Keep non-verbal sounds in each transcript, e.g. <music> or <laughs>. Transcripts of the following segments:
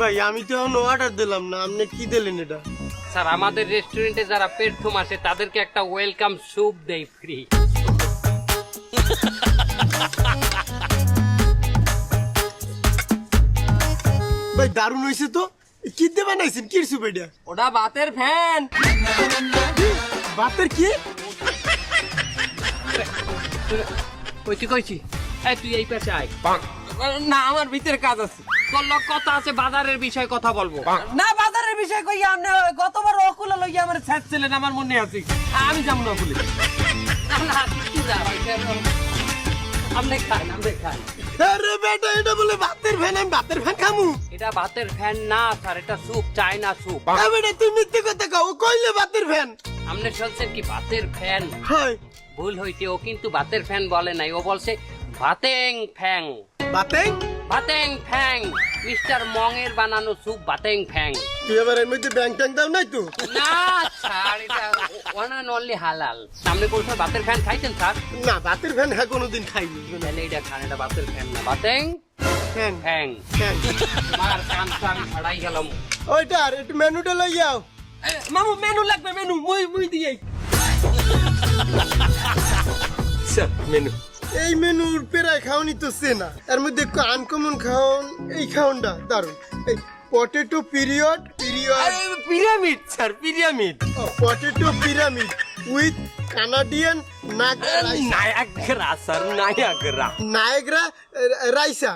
ভাই আমি তো এখন অর্ডার দিলাম না আপনি কি দিলেন এটা? স্যার আমাদের রেস্টুরেন্টে যারা প্রথম আসে তাদেরকে একটা ওয়েলকাম স্যুপ দেই ফ্রি ভাই দারুণ হয়েছে তো। কি দিয়ে বানাইছেন? কি সুপ এটা? ওটা বাতের ফ্যান ভাতের কি? কইছি কইছি। এই তুই এই পাশে আয়। না আমার ভিতরে কাজ আছে। তোর লোক কথা আছে বাজারের বিষয়ে কথা বলব। না বাজারের বিষয়ে কই আপনি গতবার অকুলে লইয়া আমার ছাড়ছিলেন আমার মনে আছে। আমি যাব না ভাই, আপনি খান আপনি খান। আরে বেটা এটা বলে ভাতের ফ্যান আমি ভাতের ফ্যান খামু। এটা ভাতের ফ্যান না স্যার এটা স্যুপ চায়না স্যুপ। আ বেটা তুই মিথ্যে কথা কাও কইলে ভাতের ফ্যান আপনি শুনছেন কি ভাতের ফ্যান হয়। ভুল হইছে ও কিন্তু ভাতের ফ্যান বলে নাই ও বলছে ভাতেং ফ্যাং। ভাতেং? ভাতেং ফ্যাং। মিস্টার মংয়ের বানানো স্যুপ ভাতেং ফ্যাং। তুই এবার এর মধ্যে ব্যাংক ট্যাঙ্ক দাও নাই তো? না স্যার এটা ওয়ান অ্যান্ড অনলি হালাল। সামনে কোন স্যার ভাতের ফ্যান খাইছেন স্যার? না ভাতের ফ্যান হ্যাঁ কোনোদিন খাইনি। তাহলে এটা খান এটা ভাতের ফ্যান না ফ্যান ফ্যাং। ফ্যান মার তো আমি ছাড়াই গেলাম। ওইটা আর একটু মেনুটা লই যাও। মামু মেনু লাগবে মেনু মুই মুই দিয়ে স্যার মেনু। এই মেনুর পেরায় খাওয়ানি তো সেনা এর মধ্যে একটু আনকমন খাওন এই খাওনটা দারুণ এই potato period period pyramid sir pyramid potato pyramid with Canadian Niagara sir Niagara. Niagara rice.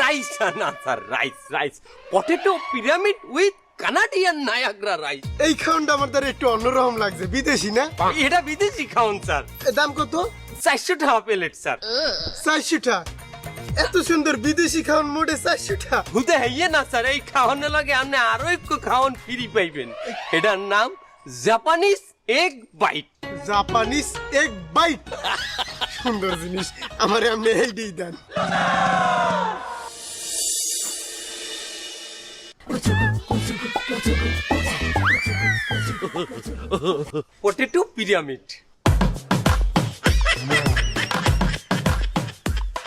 Rice না sir rice rice. Potato pyramid with Canadian Niagara rice. এই খাওনটা আমার দ্বারা একটু অন্যরকম লাগছে বিদেশি না? এটা বিদেশি খাউন স্যার দাম কত? চারশো টাকা প্লেট স্যার। চারশোটা? এত সুন্দর বিদেশি খাওন মোটে চারশোটা? হুতে হইয়ে না স্যার এই খাওয়ানোর লগে আপনি আরও একটু খাওয়ান ফ্রি পাইবেন। এটার নাম Japanese egg bite. Japanese egg bite? সুন্দর জিনিস আমার আপনি এইটাই দেন। পটেটো পিরামিড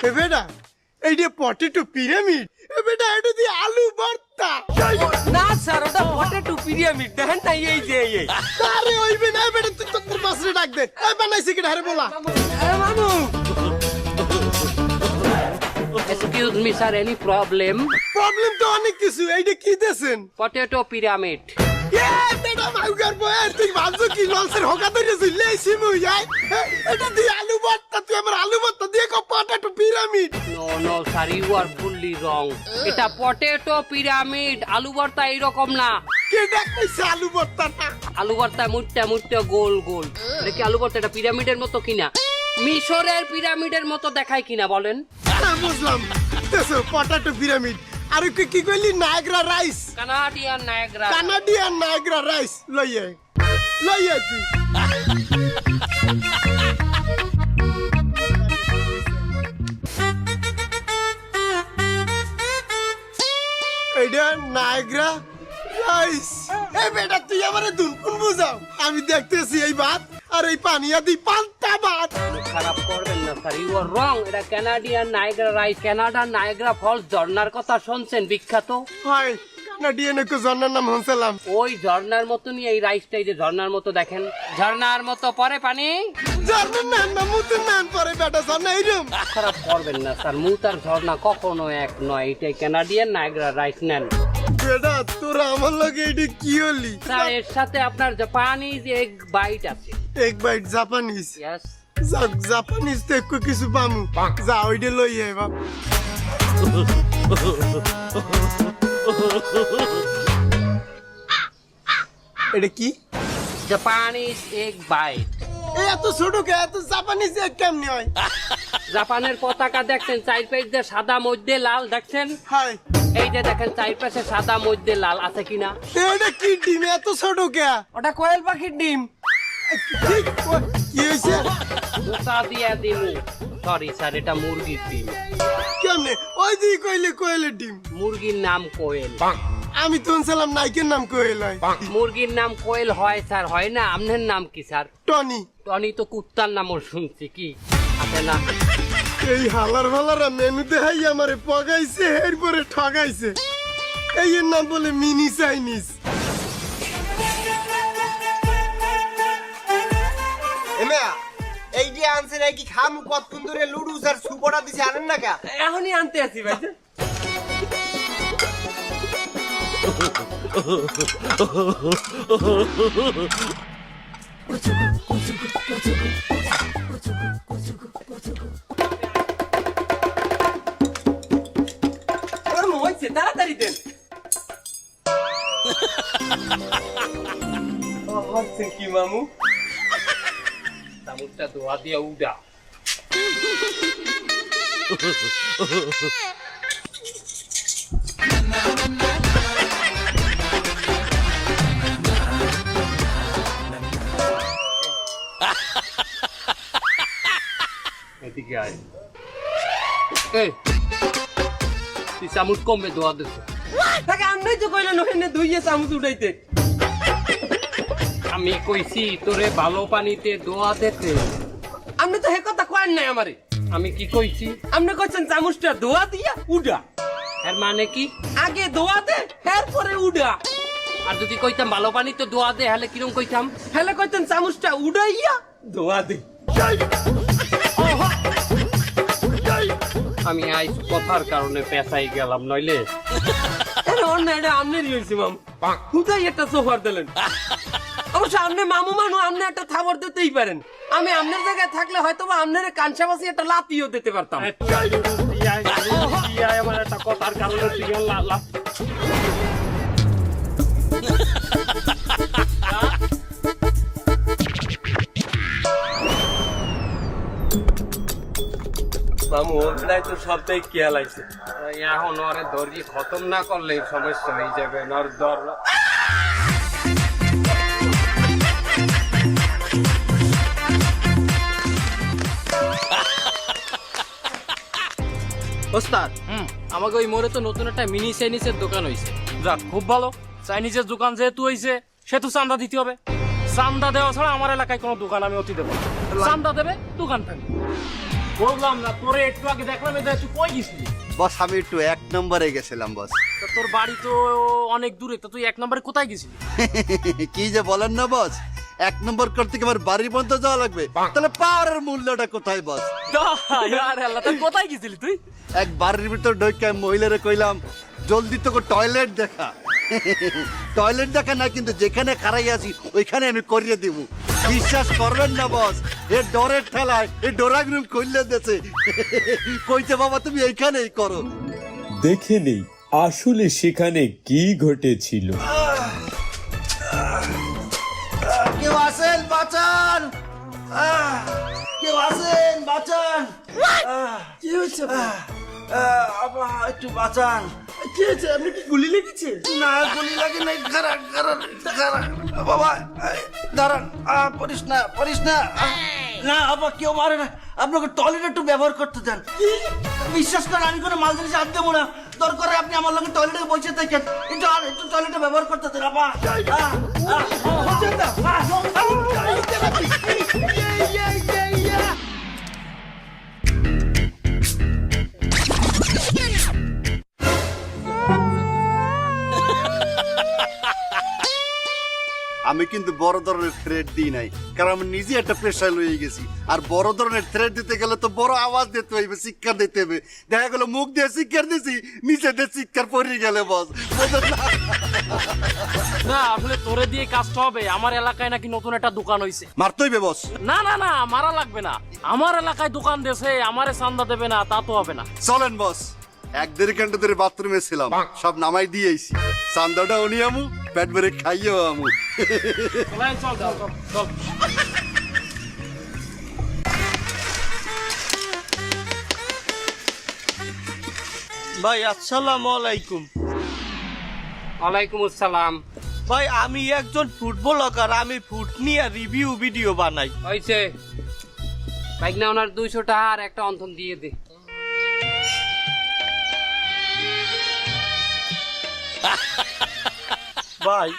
এ বেটা এই যে পটেটো পিরামিড এ বেটা এটা দিয়ে আলু ভর্তা। না স্যার ওটা পটেটো পিরামিড দেখেন না এই যে এই আরে ওইবে না বেটা তুই তোর পাশে ডাক দে। এই বানাইছি কি আরে বলা। মামু। Excuse me sir any problem problem তো অনেক কিছু এইটা কি দেছেন পটেটো পিরামিড এ বেটা মাউগার তুই ভাবছ কি ললসের হোকা ধরে ঝুললে সিমু যাই এটা দিয়ে আলু ভর্তা তুই আমার আলু ভর্তা দিয়ে কো potato pyramid no no sir you are fully wrong এটা পটেটো পিরামিড আলু ভর্তা না। আলু ভর্তাটা? আলু ভর্তা মুটটা মুটটা গোল গোল। আলু ভর্তা এটা পিরামিডের মতো কিনা? মিশরের পিরামিডের মতো দেখায় কিনা বলেন। হ্যাঁ বুঝলাম। পটেটো পিরামিড আর কি কি কইলি? Niagara rice Canadian Niagara Canadian Niagara rice লইয়ে। লইয়ে তুই। নায়গ্রা রাইস এই বেটা তুই আমারে দুনকুন বুঝাও। আমি দেখতেছি এই ভাত। আর এই পানিয়া দি পান্তা ভাত খারাপ করবেন না স্যার ইউ আর রং এটা কানাডিয়ান নায়গ্রা রাইস কানাডার নায়গ্রা ফলস ঝর্ণার কথা শুনছেন বিখ্যাত? হয় কানাডিয়ান একটু জন্নার নাম হনসালাম ওই ঝর্ণার মতনই এই রাইসটা এই যে ঝর্ণার মতো দেখেন। ঝর্ণার মতো পরে পানি? জন্নার নাম না মুতুর নাম পরে বেটা জন্না এইরম খারাপ করবেন না স্যার মুতার ঝর্ণা কখনো এক নয় এটাই কানাডিয়ান নায়গ্রা রাইস নেন। বেটা তোরা আমার লগে এটা কি হলি? স্যার এর সাথে আপনার জাপানিজ এগ বাইট আছে। এক বাইট জাপানিজ? ইয়াস যাক জাপানিজ তো একটু কিছু পামু। যা ওইটা লই আই বাপ। এটা কি? Japanese egg bite. এত ছোট কে? এত জাপানিজ এক কেমনি হয়? জাপানের পতাকা দেখছেন চার পাশ দিয়ে সাদা মধ্যে লাল দেখছেন? হাই এই যে দেখেন চার পাশে সাদা মধ্যে লাল আছে কিনা? এটা কি ডিম? এত ছোট কে? ওটা কোয়েল পাখির ডিম। ঠিক কি হয়েছে দোসা দিয়া দিমু। সরি স্যার এটা মুরগির ডিম। কেমনে? ওই কইলে কোয়েলের ডিম। মুরগির নাম কোয়েল। আমি তো শুনছিলাম নাইকের নাম কোয়েল হয়। মুরগির নাম কোয়েল হয় স্যার হয় না? আপনার নাম কি স্যার টনি। টনি তো কুত্তার নামও শুনছি কি? আছে না? এই হালার ফালারা মেনু দেখাই আমারে পগাইছে এরপরে ঠগাইছে এই এর নাম বলে মিনি চাইনিজ এমা এই যে আনছে নাকি খাম কতক্ষণ ধরে লুডুস আর সুপটা দিছে আনেন না কা এখনই আনতে আছি ভাই হচ্ছে কি, মামু? চামচটা দোয়া দিয়া উডা। এদিকে আয়। এই, তুই চামচ কমবে দোয়া দিস। তাকে আমরাই তো কইলেন ওখানে ধুইয়ে চামচ উঠাইতে। আমি কইছি তোরে ভালো পানিতে দোয়া দিতে। আপনি তো হে কথা কয়েন নাই আমারে। আমি কি কইছি? আপনি কইছেন চামচটা দোয়া দিয়া উডা। এর মানে কি? আগে দোয়া দে এরপরে উডা। আর যদি কইতাম ভালো পানিতে দোয়া দে হলে কিরম কইতাম? হলে কইতেন চামচটা উডাইয়া দোয়া দে। আমি আইস কথার কারণে পেশাই গেলাম নইলে। অন্য এটা আমনেরই হয়েছে মাম। কোথায় একটা সোফার দিলেন? অবশ্য আপনি মামু মানু আপনি একটা থাবর দিতেই পারেন। আমি আপনার জায়গায় থাকলে হয়তো বা আপনার কাঞ্চাবাসি একটা লাতিও দিতে পারতাম। আমার একটা কথার কারণে মামু ওটাই তো সবটাই খেয়াল আছে। এখন ওরে দর্জি খতম না করলে সমস্যা হয়ে যাবে ওর দর। ওস্তাদ আমাকে ওই মোড়ে তো নতুন একটা মিনি চাইনিজের দোকান হইছে। যাক খুব ভালো। চাইনিজের দোকান যেহেতু হয়েছে সেহেতু চান্দা দিতে হবে। চান্দা দেওয়া ছাড়া আমার এলাকায় কোনো দোকান আমি অতি দেবো চান্দা দেবে দোকান থাকবে। বললাম না তোরে একটু আগে দেখলাম এটা তুই কই গেছিলি? বস আমি একটু এক নম্বরে গেছিলাম বস। তা তোর বাড়ি তো অনেক দূরে তা তুই এক নম্বরে কোথায় গেছিলি? <laughs> কি যে বলেন না বস? এক নম্বর করতে কি আমার বাড়ি পর্যন্ত যাওয়া লাগবে? তাহলে পাওয়ারের মূল্যটা কোথায় বস? কোথায় গেছিলি তুই? এক বাড়ির ভিতর ঢুকে মহিলারে কইলাম জলদি তোকে টয়লেট দেখা। টয়লেট দেখা না কিন্তু যেখানে খারাই আছি ওইখানে আমি করিয়ে দিব। বিশ্বাস করবেন না বস এ ডরের ঠেলায় এ ডোরাগ রুম খুললে দেছে কইতে বাবা তুমি এইখানেই করো। দেখে নেই আসলে সেখানে কি ঘটেছিল। কেউ আসেন বাঁচান! কেউ আসেন বাঁচান! কি হয়েছে একটু বাঁচান। কি হয়েছে আপনি কি গুলি লেগেছে না গুলি লাগে নাই খারাপ খারাপ খারাপ। বাবা দাঁড়ান। আহ, পড়িস না পড়িস না। না আবার কেউ মারে না। আপনাকে টয়লেট একটু ব্যবহার করতে দেন। বিশ্বাস করেন আমি কোনো মাল জিনিস হাত দেবো না। দরকার আপনি আমার লগে টয়লেটে বসে থাকেন। একটু আর একটু টয়লেটে ব্যবহার করতে দেন আবার আমি কিন্তু বড় ধরনের থ্রেড দিই নাই কারণ আমি নিজে একটা প্রেশার লয়ে গেছি। আর বড় ধরনের থ্রেড দিতে গেলে তো বড় আওয়াজ দিতে হইবে শিক্ষা দিতে হবে দেখা গেল মুখ দিয়ে শিক্ষার দিছি নিচে দিয়ে শিক্ষার পড়ে গেলে বস। না? আসলে তোরে দিয়ে কাজটা হবে। আমার এলাকায় নাকি নতুন একটা দোকান হইছে। মারতে হইবে বস। না না না মারা লাগবে না। আমার এলাকায় দোকান দেছে আমারে চান্দা দেবে না তা তো হবে না। চলেন বস। এক দেড় ঘণ্টা ধরে বাথরুমে ছিলাম। সব নামাই দিয়েছি চান্দাটা উনি আমু পেট ভরে খাইয়েও আমু। ভাই আসসালামু আলাইকুম। ওয়ালাইকুম আসসালাম। ভাই আমি একজন ফুটবলার আমি ফুট নিয়ে রিভিউ ভিডিও বানাই। হয়েছে বাইক না ওনার দুইশো টাকা আর একটা অন্থন দিয়ে দে। ভাই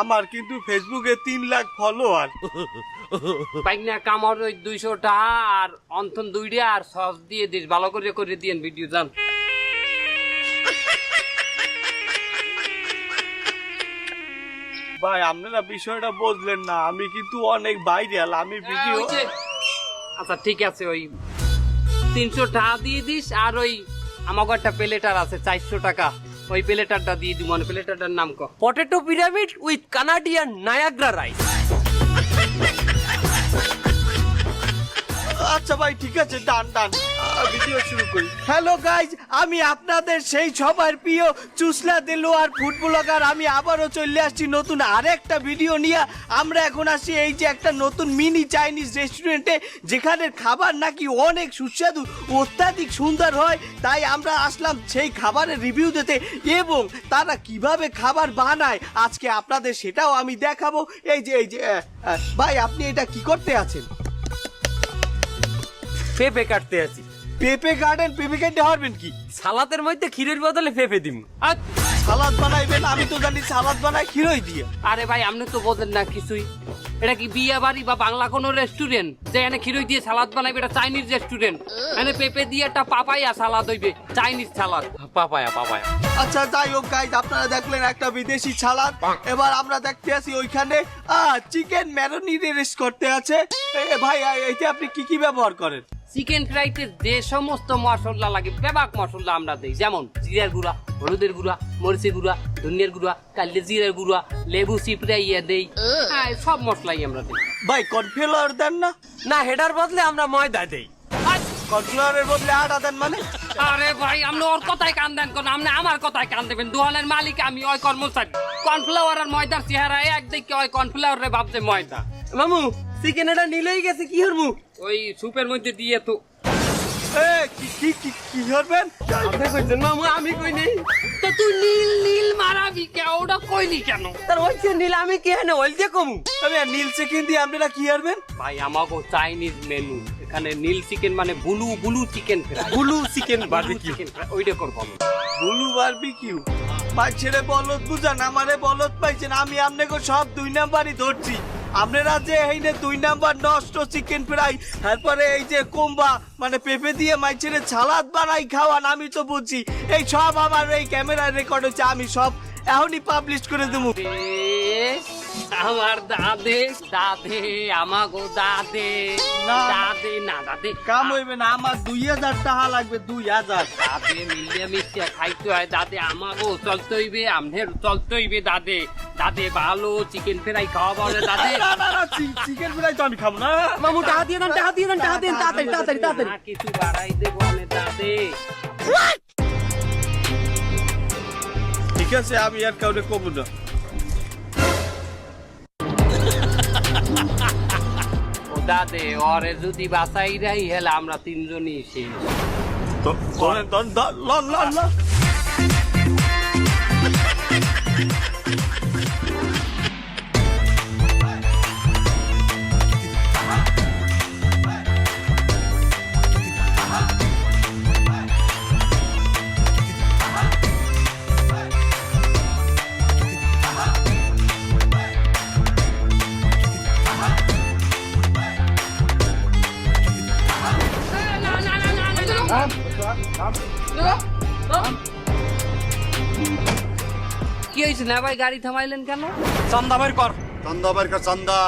আমার কিন্তু ফেসবুকে তিন লাখ ফলোয়ার। বাইক না কামড় ওই দুইশো টাকা আর অন্থন দুইটা আর সস দিয়ে দিস ভালো করে করে দিয়েন ভিডিও যান। ভাই আপনারা বিষয়টা বুঝলেন না আমি কিন্তু অনেক ভাইরাল আমি ভিডিও যে- আচ্ছা ঠিক আছে ওই তিনশো টাকা দিয়ে দিস আর ওই আমাকে একটা প্লেটার আছে চারশো টাকা। ওই প্লেটারটা দিয়ে দিব মানে প্লেটারটার নাম ক। Potato pyramid with Canadian Niagara rice আচ্ছা ভাই, ঠিক আছে ডান ডান ভিডিও শুরু করি হ্যালো গাইজ আমি আপনাদের সেই সবার প্রিয় চুসলা দেলো আর ফুড আমি আবারও চলে আসছি নতুন আরেকটা ভিডিও নিয়ে। আমরা এখন আসি এই যে একটা নতুন মিনি চাইনিজ রেস্টুরেন্টে যেখানে খাবার নাকি অনেক সুস্বাদু, অত্যাধিক সুন্দর হয়। তাই আমরা আসলাম সেই খাবারের রিভিউ দিতে এবং তারা কীভাবে খাবার বানায়, আজকে আপনাদের সেটাও আমি দেখাবো। এই যে এই যে ভাই, আপনি এটা কি করতে আছেন? পেঁপে কাটতে আছি। পেঁপে গার্ডেন পেঁপে কাটতে হারবেন কি? সালাতের মধ্যে ক্ষীরের বদলে পেঁপে দিম। সালাদ বানাইবেন আমি তো জানি সালাদ বানাই ক্ষীরই দিয়ে। আরে ভাই আপনি তো বোঝেন না কিছুই। এটা কি বিয়ে বাড়ি বা বাংলা কোনো রেস্টুরেন্ট যে এনে খিরই দিয়ে সালাদ বানাইবে এটা চাইনিজ রেস্টুরেন্ট এনে পেঁপে দিয়ে একটা পাপায়া সালাদ হইবে চাইনিজ সালাদ। Papaya papaya. আচ্ছা যাই হোক গাইজ আপনারা দেখলেন একটা বিদেশি সালাদ। এবার আমরা দেখতে আছি ওইখানে চিকেন ম্যারোনিরেস করতে আছে। এ, ভাই আ, এইতে আপনি কি কি ব্যবহার করেন? চিকেন ফ্রাইতে যে সমস্ত মশলা লাগে ব্যাপক মশলা আমরা দিই। যেমন জিরার গুঁড়া হলুদের গুঁড়া মরিচের গুঁড়া ধনিয়ার গুঁড়া কাল্লে জিরার গুঁড়া লেবু চিপড়াইয়া দেই। হ্যাঁ সব মশলাই আমরা দিই। ভাই কর্নফ্লাওয়ার দেন না? না হেডার বদলে আমরা ময়দা দেই। কর্নফ্লাওয়ারের বদলে আটা দেন মানে? আরে ভাই আপনি ওর কথায় কান দেন কোন? আপনি আমার কথায় কান দেবেন। দোকানের মালিক আমি ওই কর্মচারী। কর্নফ্লাওয়ার আর ময়দার চেহারা এক দেখে ওই কর্নফ্লাওয়ার রে ভাবছে ময়দা। মামু চিকেন এটা নিলেই গেছে কি হরমু? ওই সুপের মধ্যে দিয়ে তো। এ, কি কি কি কি করবেন আপনি কইছেন মামু আমি কই নেই তো তুই নীল নীল মারাবি কে? ওটা কইলি কেন? তার নীল আমি কে কমু? নীল চিকেন দিয়ে আপনারা কি করবেন ভাই আমাকে চাইনিজ মেনু এখানে নীল চিকেন মানে blue blue chicken fry blue chicken barbecue ওইটা করব আমি। বুলু বারবিকিউ বুঝান আমারে বলদ পাইছেন আমি আপনাকে সব দুই নাম্বারই ধরছি। আপনারা যে এই যে দুই নাম্বার নষ্ট চিকেন ফ্রাই তারপরে এই যে কোম্বা মানে পেঁপে দিয়ে মাইছেরে ছালাদ বানাই খাওয়ান, আমি তো বুঝছি। এই সব আমার এই ক্যামেরার রেকর্ড হচ্ছে, আমি সব এখনই পাবলিশ করে দেবো। আমার দাদে দাদে আমাগো দাদে। দাদে না দাদে। কাম হইবে না আমার দুই হাজার টাকা লাগবে দুই হাজার। দাদে মিলিয়ে মিশিয়ে খাইতে হয় দাদে আমাগো চলতে হইবে আমনের চলতে হইবে দাদে। দাদে ভালো চিকেন ফ্রাই খাওয়া বলে দাদে। চিকেন ফ্রাই তো আমি খাব না। মামু টাকা দিয়ে দেন টাকা দিয়ে দেন টাকা দেন তাড়াতাড়ি তাড়াতাড়ি তাড়াতাড়ি কিছু বাড়াই দেবো আমি দাদে। ঠিক আছে আমি আর কাউকে কবো না। দাদে ওরে যদি বাসাই রাই হেলে আমরা তিনজনই শেষ। লন লন লন কি হয়েছে? না ভাই গাড়ি থামাইলেন কেন? চান্দা বের কর চান্দা। বারকার চান্দা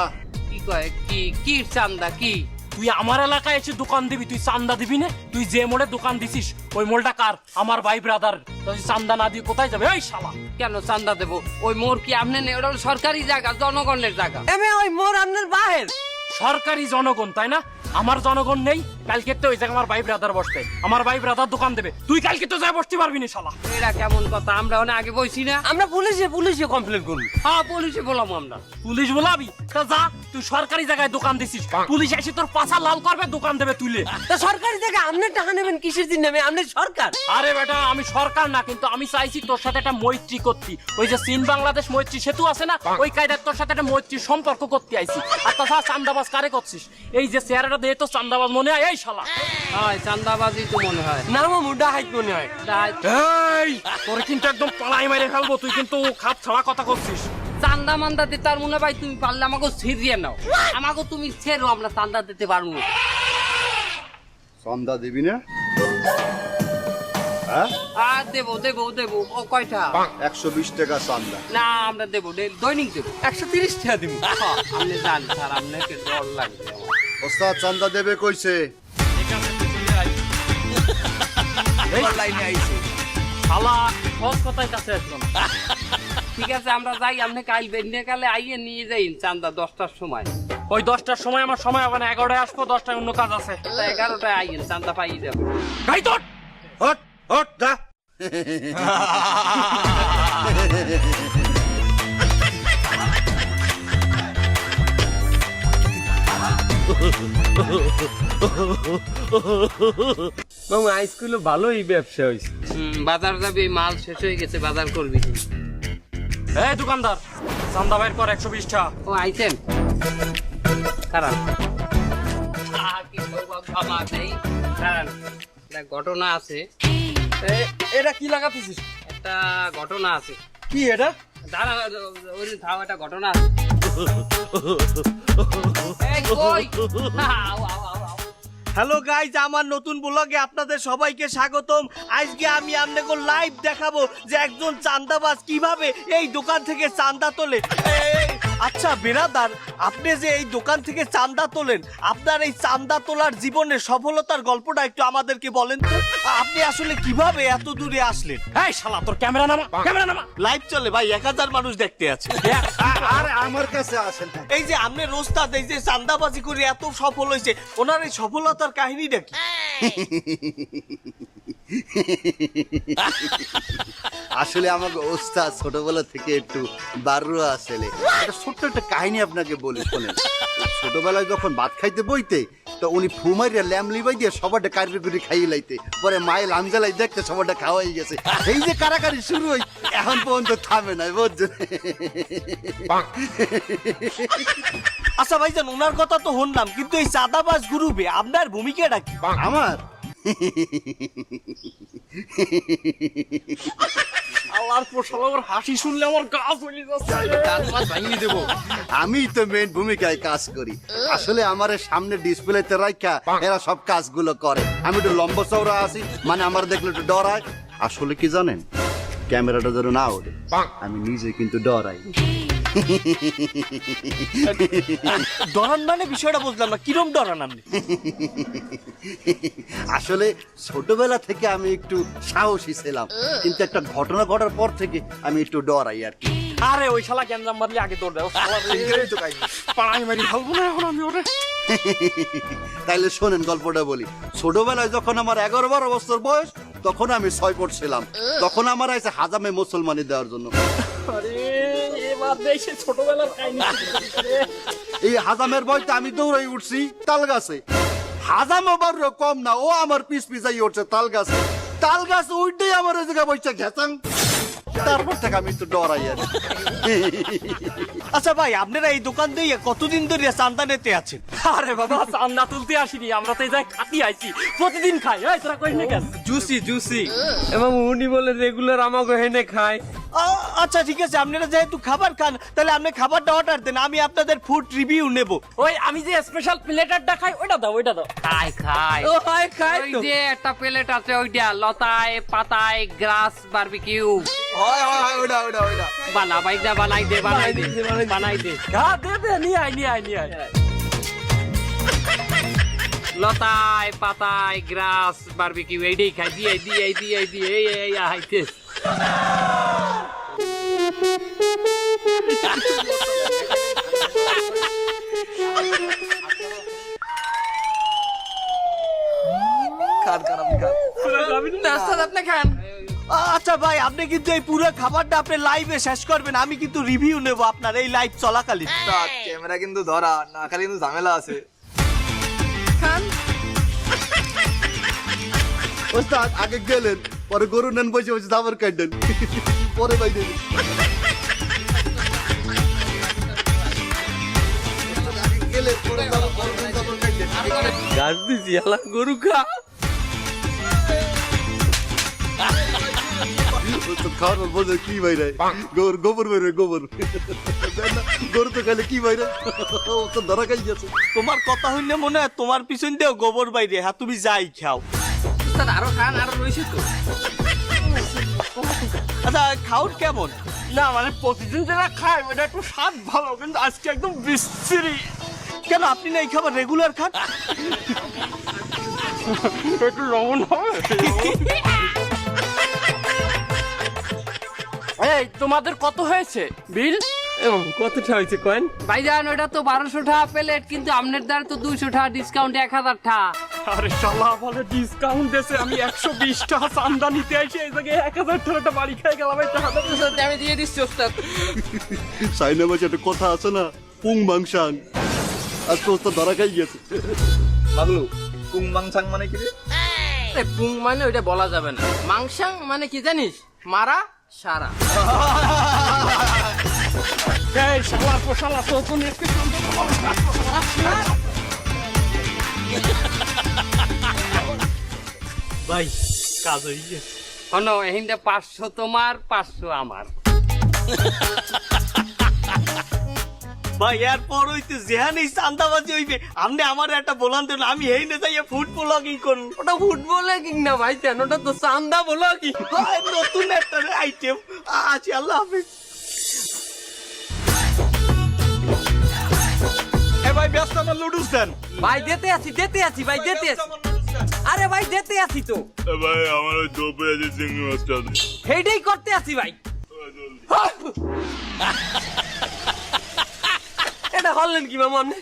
কি কয়? কি কি চান্দা? কি? তুই আমার এলাকায় এসে দোকান দিবি তুই চান্দা দিবি না? তুই যে মোড়ে দোকান দিছিস ওই মোড়টা কার? আমার ভাই ব্রাদার তুই চান্দা না দিয়ে কোথায় যাবে? এই শালা। কেন চান্দা দেবো? ওই মোর কি আপনি নেই? ওটা হলো সরকারি জায়গা জনগণের জায়গা। এমে ওই মোর আপনার বাহের। সরকারি জনগণ তাই না? আমার জনগণ নেই কালকে তো ওই জায়গায় আমার ভাই ব্রাদার বসতে আমার ভাই ব্রাদার দোকান দেবে। তুই কালকে তো যাই বসতে পারবি না শালা। এটা কেমন কথা? আমরা অনেক আগে বসি না? আমরা পুলিশে পুলিশে কমপ্লেন করব। হ্যাঁ পুলিশে বললাম আমরা। পুলিশ বলাবি? তা যা তুই সরকারি জায়গায় দোকান দিছিস। পুলিশ এসে তোর পাশা লাল করবে দোকান দেবে তুলে তা সরকারি জায়গা আপনি টাকা নেবেন কিসের দিন নেবে আপনি সরকার। আরে বেটা আমি সরকার না কিন্তু আমি চাইছি তোর সাথে একটা মৈত্রী করতে। ওই যে চীন বাংলাদেশ মৈত্রী সেতু আছে না ওই কায়দার তোর সাথে একটা মৈত্রী সম্পর্ক করতে আইছি। আর তাছাড়া চান্দাবাজ কারে করছিস? এই যে চেহারাটা দিয়ে তো চান্দাবাজ মনে হয় এই শালা। হয় চান্দাবাজি তো মনে হয়। না মামু ডাহাইত মনে হয়। এই তোর কিন্তু একদম পালাই মেরে ফেলব তুই কিন্তু খাপ ছাড়া কথা করছিস চান্দা মান্দা দিতে আর মনে হয় ভাই তুমি পারলে আমাকে ছিড়িয়ে নাও। আমাকে তুমি ছেড়ো আমরা চান্দা দিতে পারব। চান্দা দিবি না? হ্যাঁ? আর দেবো দেবো দেবো। ও কয়টা? একশো বিশ টাকা চান্দা। না আমরা দেবো। দে- দৈনিক দেবো। একশো তিরিশ টাকা দিব। আপনি জান স্যার আপনাকে ডর লাগবে। ওস্তাদ চান্দা দেবে কইছে? শালা সহজ কথাই কাছে আসলো ঠিক আছে আমরা যাই আপনি কাল বেরিয়ে কালে আইয়ে নিয়ে যাই চান্দা দশটার সময়। ওই দশটার সময় আমার সময় হবে না এগারোটায় আসব দশটায় অন্য কাজ আছে। এগারোটায় আইয়েন চান্দা পাইয়ে যাব। গাই তোর! হট হট যা। <laughs> <laughs> মামু আইসকুলে ভালোই ব্যবসা হয়েছে বাজার যাবি মাল শেষ হয়ে গেছে বাজার করবি। এই দোকানদার চান্দা বাইর কর একশো বিশ টাকা ও আইছেন? কারণ কি সৌভাগ্য আমার নেই কারণ একটা ঘটনা আছে। এটা কি লাগাতেছিস? একটা ঘটনা আছে। কি এটা? দাঁড়া ওই একটা ঘটনা আছে। হ্যালো গাইজ, আমার নতুন ব্লগে আপনাদের সবাইকে স্বাগতম। আজকে আমি আপনাকে লাইভ দেখাবো যে একজন চান্দাবাজ কীভাবে এই দোকান থেকে চান্দা তোলে। আচ্ছা বেরাদার আপনি যে এই দোকান থেকে চান্দা তোলেন আপনার এই চান্দা তোলার জীবনের সফলতার গল্পটা একটু আমাদেরকে বলেন তো। আপনি আসলে কীভাবে এত দূরে আসলেন? এই শালা তোর ক্যামেরা নামা ক্যামেরা নামা। লাইভ চলে ভাই এক হাজার মানুষ দেখতে আছে। আর আমার কাছে আসেন এই যে আপনি রোস্তাদ এই যে চান্দাবাজি করে এত সফল হয়েছে ওনার এই সফলতার কাহিনীটা কি? আসলে আমাকে ওস্তাদ ছোটবেলা থেকে একটু বারুয়া আসলে। ছোট্ট একটা কাহিনী আপনাকে বলি শোনেন। ছোটবেলায় যখন ভাত খাইতে বইতে তো উনি ফুমাইয়া ল্যাম লিবাই দিয়ে সবারটা কারি করে খাইয়ে লাইতে। পরে মায়ের লামজালাই দেখতে সবারটা খাওয়াই গেছে। এই যে কারাকারি শুরু হই এখন পর্যন্ত থামে নাই বুঝছেন? আচ্ছা ভাইজান ওনার কথা তো শুনলাম কিন্তু এই চাঁদাবাজ গ্রুপে আপনার ভূমিকাটা কি? আমার? আল্লাহর পোশাল আমার হাসি শুনলে আমার গা চলে যাচ্ছে। দাঁত ভাঙিয়ে দেবো। আমি তো মেন ভূমিকায় কাজ করি। আসলে আমার সামনে ডিসপ্লেতে রাখা এরা সব কাজগুলো করে। আমি একটু লম্বা চওড়া আছি মানে আমার দেখলে একটু ডরায়। আসলে কি জানেন? ক্যামেরাটা যেন না ওঠে। আমি নিজে কিন্তু ডরাই। <laughs> ডরান মানে বিষয়টা বুঝলাম না কিরম ডরান আপনি? আসলে ছোটবেলা থেকে আমি একটু সাহসী ছিলাম। কিন্তু একটা ঘটনা ঘটার পর থেকে আমি একটু ডরাই আর কি। আরে ওই শালা গ্যাঞ্জাম মারলে আগে দৌড় দেয় ও <laughs> শালা পাড়াই মারি ফালবো না এখন আমি ওরে। <laughs> তাইলে শোনেন গল্পটা বলি। ছোটবেলায় যখন আমার এগারো বারো বছর বয়স তখন আমি ছয় পড়ছিলাম তখন আমার আছে হাজামে মুসলমানি দেওয়ার জন্য। এই হাজামের বয়তে আমি দৌড়াই উঠছি তাল গাছে হাজাম আবার কম না ও আমার পিস পিছাই উঠছে তাল গাছে তাল গাছ উঠতেই আমার ওই জায়গায় বইছে ঘেঁচাং। তারপর থেকে আমি একটু ডরাই আর আচ্ছা ভাই আপনারা এই দোকান দিয়ে কতদিন ধরে চান্দা নিতে আছেন? আরে বাবা চান্দা তুলতে আসিনি আমরা তো এই যাই খাতি আইছি। প্রতিদিন খাই এই তোরা কই না কেন জুসি জুসি। এবং উনি বলে রেগুলার আমাকে হেনে খায়। আচ্ছা ঠিক আছে আপনারা যেহেতু খাবার খান তাহলে আপনি খাবারটা অর্ডার দেন আমি আপনাদের ফুড রিভিউ নেব। ওই আমি যে স্পেশাল প্লেটারটা খাই ওইটা দাও ওইটা দাও। খাই খাই। ও হাই খাই ওই যে একটা প্লেট আছে ওইটা লতায় পাতায় গ্রাস বারবিকিউ হয় হয় হয় ওটা ওটা ওটা বানা বাইদা বানাই দে বানাই দে বানাই দে। হ্যাঁ দে দে নিয়ে আয় নিয়ে আয় নিয়ে আয়। লতায় পাতায় গ্রাস বারবিকিউ এইটাই খাই দিয়ে দিয়ে দিয়ে দিয়ে এই এই আচ্ছা ভাই আপনি কিন্তু এই পুরো খাবারটা আপনি লাইভে শেষ করবেন আমি কিন্তু রিভিউ নেব আপনার এই লাইভ চলাকালীন। ক্যামেরা কিন্তু ধরা না খালি কিন্তু ঝামেলা আছে। ওস্তাদ আগে গেলেন। পরে গরু নেন বসে বসে দাবার কাটলেন পরে বাই দেবেন গেলে পরে দাবার দাবার গাছ দিছি আলা গরু খা। খাওয়ার কি বাইরে গোবর গোবর বাইরে গোবর। গরু তো খাইলে কি বাইরে ও তো ধরা খাই গেছে। তোমার কথা হইলে মনে হয় তোমার পিছন দিয়েও গোবর বাইরে হ্যাঁ তুমি যাই খাও। আরও খান আরও রয়েছে তো। আচ্ছা খাউট কেমন? না মানে প্রতিদিন যারা খায় ওটা একটু স্বাদ ভালো কিন্তু আজকে একদম বিশ্রী। কেন আপনি না এই খাবার রেগুলার খান? একটু লবণ হবে? এই তোমাদের কত হয়েছে বিল? কতটা হয়েছে কয়েন? ভাইজান ওটা তো বারোশো টাকা প্লেট কিন্তু আপনার দ্বারা তো দুইশো টাকা ডিসকাউন্ট এক হাজার টাকা। আরে শালা বলে ডিসকাউন্ট দেছে আমি একশো বিশ টাকা চান্দা নিতে আসি এই জায়গায় এক হাজার টাকাটা বাড়ি খাই গেলাম আমি দিয়ে দিচ্ছি ওস্তাদ। সাইনা মাঝে একটা কথা আছে না? পুং মাংসাং। আর তো ওস্তাদ ধরা খাই গেছে। পাগলু কুমবাং সাং মানে কি রে? পুং মানে ওইটা বলা যাবে না। মাংসাং মানে কি জানিস? মারা সারা। <laughs> এই শালা পোশালা তো তুমি একটু ভাই কাজ হয়ে গেছে শোনো এহিন্দে পাঁচশো তোমার পাঁচশো আমার ভাই এরপর হইতে যেহানেই চান্দাবাজি হইবে আপনি আমার একটা বলান দেন আমি এই না যাইয়া ফুড ব্লগিং করুন। ওটা ফুটবলে কিং না ভাই কেন ওটা তো চান্দা বলো কি নতুন একটা আইটেম আছি আল্লাহ হাফিজ। ব্যস্ত আমার লুডুস দেন। ভাই দিতে আছি দিতে আছি ভাই দিতে আছি আরে ভাই দিতে আছি তো। ভাই আমার ওই দো পেঁয়াজের চিংড়ি মাছটা সেইটাই করতে আছি ভাই। <laughs> এটা হলেন কি মামু আপনি?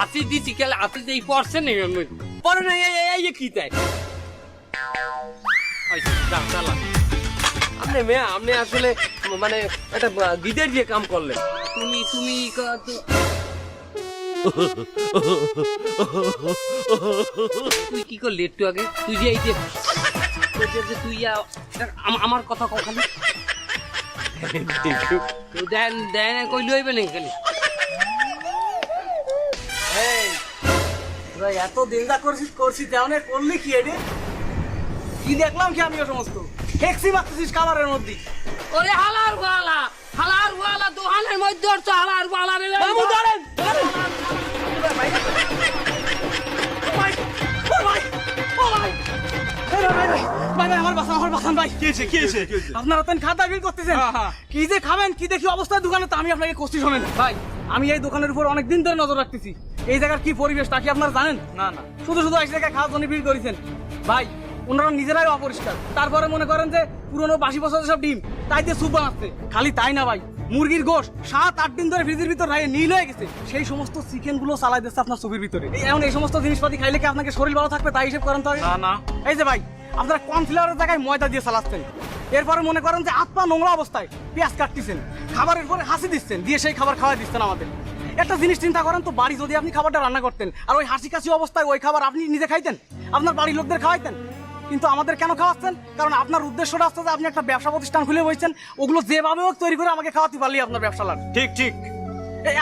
আতি দিছি কেলে আতি দেই পড়ছে নেই আমি। পরে না এই কি তাই? ওই, যাও, চালান। আপনি মেয়ে আপনি আসলে মানে একটা গিদের দিয়ে কাম করলেন। তুমি তুমি তুই কি করলি একটু আগে? তুই যে এই যে তুই আমার কথা কখানি দেন দেন কই লইবে নাকি খালি? এত দিনদা করছি করছি তেমন করলি কি এডে? কি দেখলাম কি আমি সমস্ত? হেক্সি মারতেছিস খাবারের মধ্যে ওরে হালার গোয়ালা হালার গোয়ালা দোকানের মধ্যে তো হালার গোয়ালা রে মামু ধরেন আপনারা তেন খাতা বিল করতেছেন। কি যে খাবেন কি দেখি অবস্থা দোকানে তা আমি আপনাকে কষ্টি শোনেন। ভাই। আমি এই দোকানের উপর অনেক দিন ধরে নজর রাখতেছি। এই জায়গার কি পরিবেশ তা কি আপনারা জানেন? না না। শুধু শুধু এক জায়গায় খাওয়ার জন্য বিল করেছেন। ভাই ওনারা নিজেরাই অপরিষ্কার। তারপরে মনে করেন যে পুরনো বাসি বছর সব ডিম তাই দিয়ে স্যুপ বানাচ্ছে। খালি তাই না ভাই? মুরগির গোশ সাত আট দিন ধরে ফ্রিজের ভিতর রায় নীল হয়ে গেছে। সেই সমস্ত চিকেনগুলো চালাই দিচ্ছে আপনার ছবির ভিতরে। এই এখন এই সমস্ত জিনিসপাতি খাইলে কি আপনাকে শরীর ভালো থাকবে তাই হিসেব করেন তো না না। এই যে ভাই আপনারা কর্নফ্লাওয়ারের জায়গায় ময়দা দিয়ে চালাচ্ছেন। এরপরে মনে করেন যে আত্মা নোংরা অবস্থায় পেঁয়াজ কাটতেছেন। খাবারের পরে হাসি দিচ্ছেন দিয়ে সেই খাবার খাওয়াই দিচ্ছেন আমাদের। একটা জিনিস চিন্তা করেন তো বাড়ি যদি আপনি খাবারটা রান্না করতেন আর ওই হাসি কাশি অবস্থায় ওই খাবার আপনি নিজে খাইতেন? আপনার বাড়ির লোকদের খাওয়াইতেন? কিন্তু আমাদের কেন খাওয়াচ্ছেন? কারণ আপনার উদ্দেশ্যটা হচ্ছে যে আপনি একটা ব্যবসা প্রতিষ্ঠান খুলে বসছেন ওগুলো যেভাবে হোক তৈরি করে আমাকে খাওয়াতে পারলি আপনার ব্যবসা লাগ ঠিক ঠিক।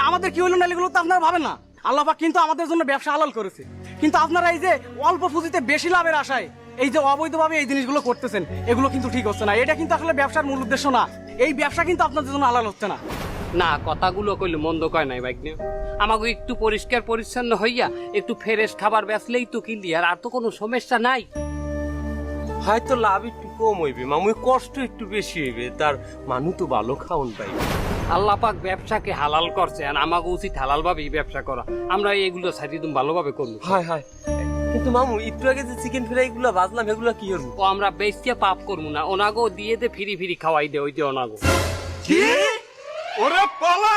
আমাদের কি হইল না এগুলো তো আপনারা ভাবেন না। আল্লাহ কিন্তু আমাদের জন্য ব্যবসা হালাল করেছে। কিন্তু আপনারা এই যে অল্প পুঁজিতে বেশি লাভের আশায় এই যে অবৈধভাবে এই জিনিসগুলো করতেছেন এগুলো কিন্তু ঠিক হচ্ছে না। এটা কিন্তু আসলে ব্যবসার মূল উদ্দেশ্য না। এই ব্যবসা কিন্তু আপনাদের জন্য হালাল হচ্ছে না। না কথাগুলো কইলে মন্দ কয় নাই বাইক নিয়ে আমাকে একটু পরিষ্কার পরিচ্ছন্ন হইয়া একটু ফ্রেশ খাবার বেচলেই তো কিনলি আর আর তো কোনো সমস্যা নাই। হয়তো লাভ একটু কম হইবে মামু কষ্ট একটু বেশি হইবে তার মানু তো ভালো খাওন পাইবে আল্লাহ পাক ব্যবসাকে হালাল করছে আর আমাকে উচিত হালাল ভাবেই ব্যবসা করা। আমরা এগুলো সাইড একদম ভালোভাবে করব। হায় হায়। কিন্তু মামু একটু আগে যে চিকেন ফ্রাই গুলো বাজলাম এগুলো কি করব? ও আমরা বেচতে পাপ করব না ওনাগো দিয়ে দে ফিরি ফিরি খাওয়াই দে ওই যে ওনাগো। ওরে পালা!